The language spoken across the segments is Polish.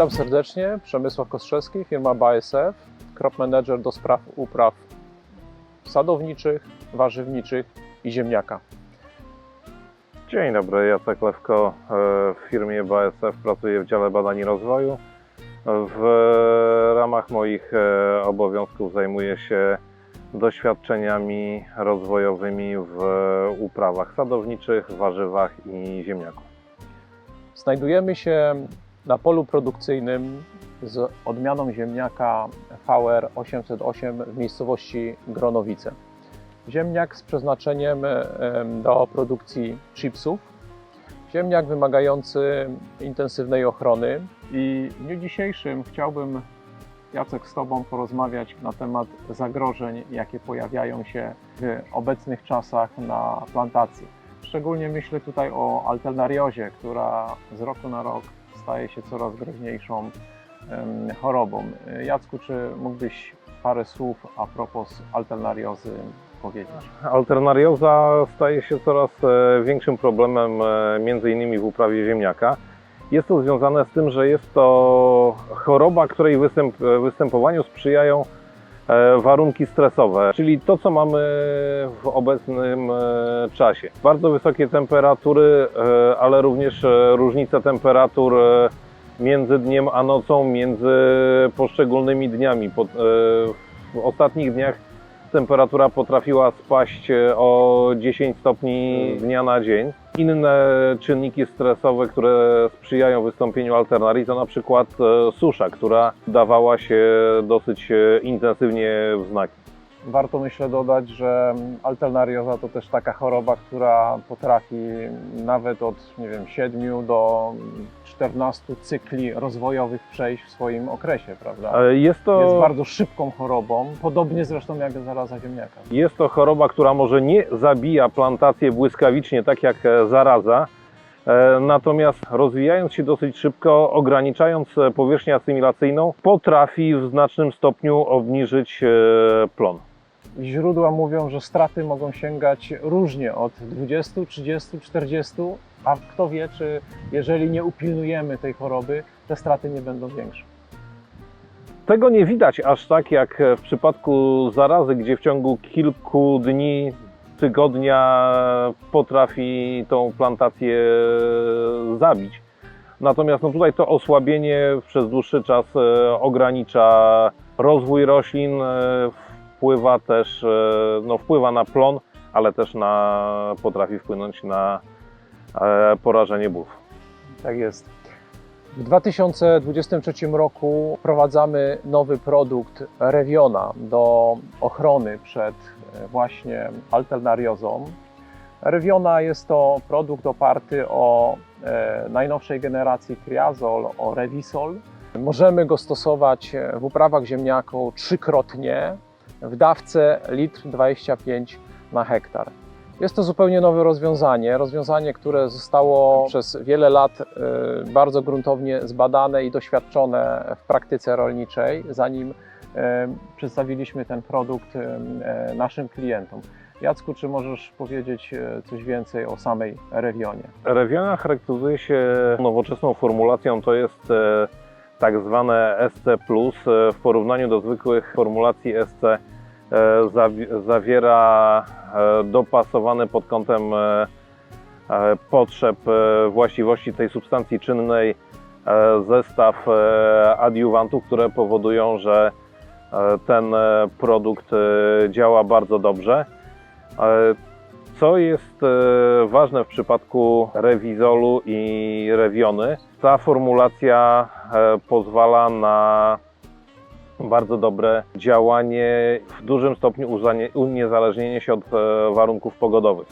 Witam serdecznie, Przemysław Kostrzewski, firma BASF, crop manager do spraw upraw sadowniczych, warzywniczych i ziemniaka. Dzień dobry, Jacek Lewko. E, W firmie BASF pracuję w dziale badań i rozwoju. W ramach moich e, obowiązków zajmuję się doświadczeniami rozwojowymi w uprawach sadowniczych, warzywach i ziemniaku. Znajdujemy się na polu produkcyjnym z odmianą ziemniaka VR 808 w miejscowości Gronowice. Ziemniak z przeznaczeniem em, do produkcji chipsów. Ziemniak wymagający intensywnej ochrony. I w dniu dzisiejszym chciałbym, Jacek, z Tobą porozmawiać na temat zagrożeń, jakie pojawiają się w obecnych czasach na plantacji. Szczególnie myślę tutaj o alternariozie, która z roku na rok staje się coraz groźniejszą chorobą. Jacku, czy mógłbyś parę słów a propos alternariozy powiedzieć? Alternarioza staje się coraz e, większym problemem, e, między innymi w uprawie ziemniaka. Jest to związane z tym, że jest to choroba, której występ, występowaniu sprzyjają e, warunki stresowe, czyli to, co mamy w obecnym e, czasie. Bardzo wysokie temperatury, e, ale również e, różnice temperatur e, między dniem a nocą, między poszczególnymi dniami. E, W ostatnich dniach temperatura potrafiła spaść e, o 10 stopni dnia na dzień. Inne czynniki stresowe, które sprzyjają wystąpieniu alternarii, to na przykład e, susza, która dawała się dosyć e, intensywnie w znaki. Warto myślę dodać, że alternarioza to też taka choroba, która potrafi nawet od nie wiem, 7 do 14 cykli rozwojowych przejść w swoim okresie, prawda? Jest to, Jest bardzo szybką chorobą, podobnie zresztą jak zaraza ziemniaka. jest to choroba, która może nie zabija plantację błyskawicznie, tak jak e, zaraza, e, natomiast rozwijając się dosyć szybko, ograniczając e, powierzchnię asymilacyjną, potrafi w znacznym stopniu obniżyć e, plon. Źródła mówią, że straty mogą sięgać różnie od 20, 30, 40, a kto wie, czy jeżeli nie upilnujemy tej choroby, te straty nie będą większe. Tego nie widać aż tak jak w przypadku zarazy, gdzie w ciągu kilku dni, tygodnia potrafi tą plantację zabić. Natomiast no tutaj to osłabienie przez dłuższy czas e, ogranicza rozwój roślin, e, wpływa też, e, no wpływa na plon, ale też na, potrafi wpłynąć na e, porażenie błów. Tak jest. W 2023 roku wprowadzamy nowy produkt Reviona do ochrony przed e, właśnie alternariozą. Reviona jest to produkt oparty o najnowszej generacji triazol, o Revisol. Możemy go stosować w uprawach ziemniaku trzykrotnie w dawce litr 25 na hektar. Jest to zupełnie nowe rozwiązanie, rozwiązanie, które zostało przez wiele lat e, bardzo gruntownie zbadane i doświadczone w praktyce rolniczej, zanim e, przedstawiliśmy ten produkt e, naszym klientom. Jacku, czy możesz powiedzieć coś więcej o samej Revionie? Rewiona charakteryzuje się nowoczesną formulacją, to jest e, tak zwane SC+, e, w porównaniu do zwykłych formulacji SC e, zawi- zawiera e, dopasowany pod kątem potrzeb właściwości tej substancji czynnej zestaw adiuwantów, które powodują, że ten produkt działa bardzo dobrze. Co jest e, ważne w przypadku rewizolu i rewiony, ta formulacja e, pozwala na bardzo dobre działanie, w dużym stopniu uniezależnienie się od e, warunków pogodowych.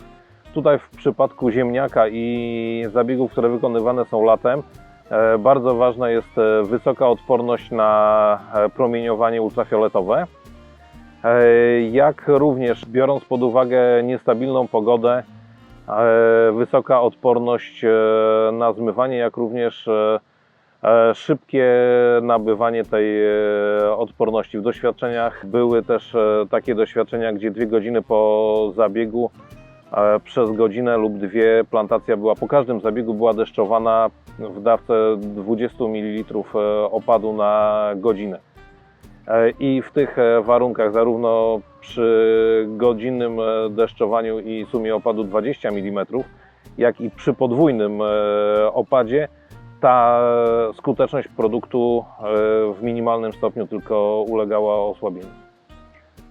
Tutaj w przypadku ziemniaka i zabiegów, które wykonywane są latem, bardzo ważna jest wysoka odporność na promieniowanie ultrafioletowe. E, jak również biorąc pod uwagę niestabilną pogodę, e, wysoka odporność e, na zmywanie, jak również szybkie nabywanie tej odporności. W doświadczeniach były też takie doświadczenia, gdzie dwie godziny po zabiegu przez godzinę lub dwie plantacja była po każdym zabiegu była deszczowana w dawce 20 ml opadu na godzinę. E, I w tych e, warunkach, zarówno przy godzinnym e, deszczowaniu i sumie opadu 20 mm, jak i przy podwójnym opadzie, ta skuteczność produktu w minimalnym stopniu tylko ulegała osłabieniu.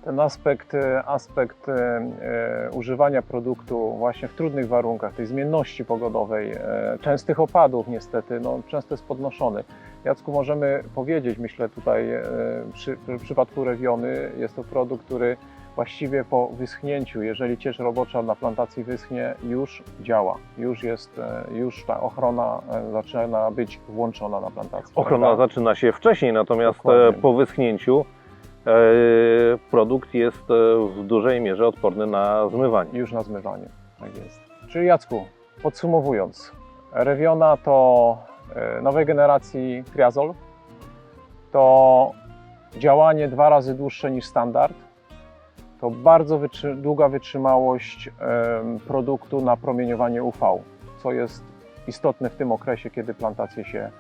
Ten aspekt, e, aspekt e, e, używania produktu właśnie w trudnych warunkach, tej zmienności pogodowej, częstych opadów niestety, no, często jest podnoszony. Jacku, możemy powiedzieć, myślę tutaj przy, w przypadku Rewiony, jest to produkt, który właściwie po wyschnięciu, jeżeli ciecz robocza na plantacji wyschnie, już działa, już jest, już ta ochrona zaczyna być włączona na plantacji. Ochrona prawda? zaczyna się wcześniej, natomiast Dokładnie. po wyschnięciu produkt jest e, w dużej mierze odporny na zmywanie. Już na zmywanie, tak jest. Czyli Jacku, podsumowując, Rewiona to e, nowej generacji triazol, to działanie dwa razy dłuższe niż standard, to bardzo wytrzy- długa wytrzymałość produktu na promieniowanie UV, co jest istotne w tym okresie, kiedy plantacje się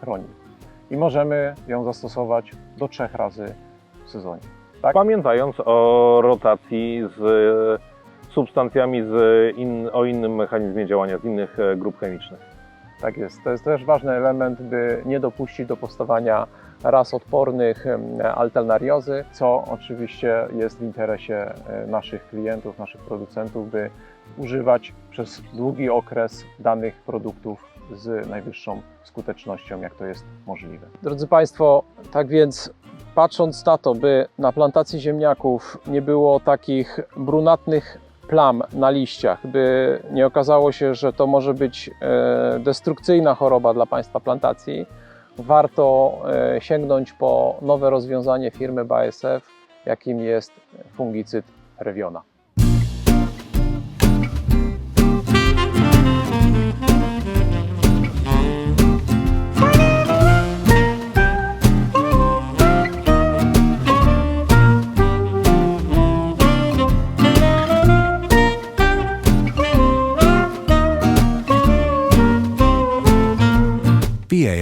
chroni. I możemy ją zastosować do trzech razy sezonie. Tak? Pamiętając o rotacji z e, substancjami z in, o innym mechanizmie działania, z innych e, grup chemicznych. Tak jest. To jest też ważny element, by nie dopuścić do powstawania ras odpornych alternariozy, co oczywiście jest w interesie e, naszych klientów, naszych producentów, by używać przez długi okres danych produktów z najwyższą skutecznością, jak to jest możliwe. Drodzy Państwo, tak więc patrząc na to, by na plantacji ziemniaków nie było takich brunatnych plam na liściach, by nie okazało się, że to może być e, destrukcyjna choroba dla Państwa plantacji, warto e, sięgnąć po nowe rozwiązanie firmy BASF, jakim jest fungicyd Reviona.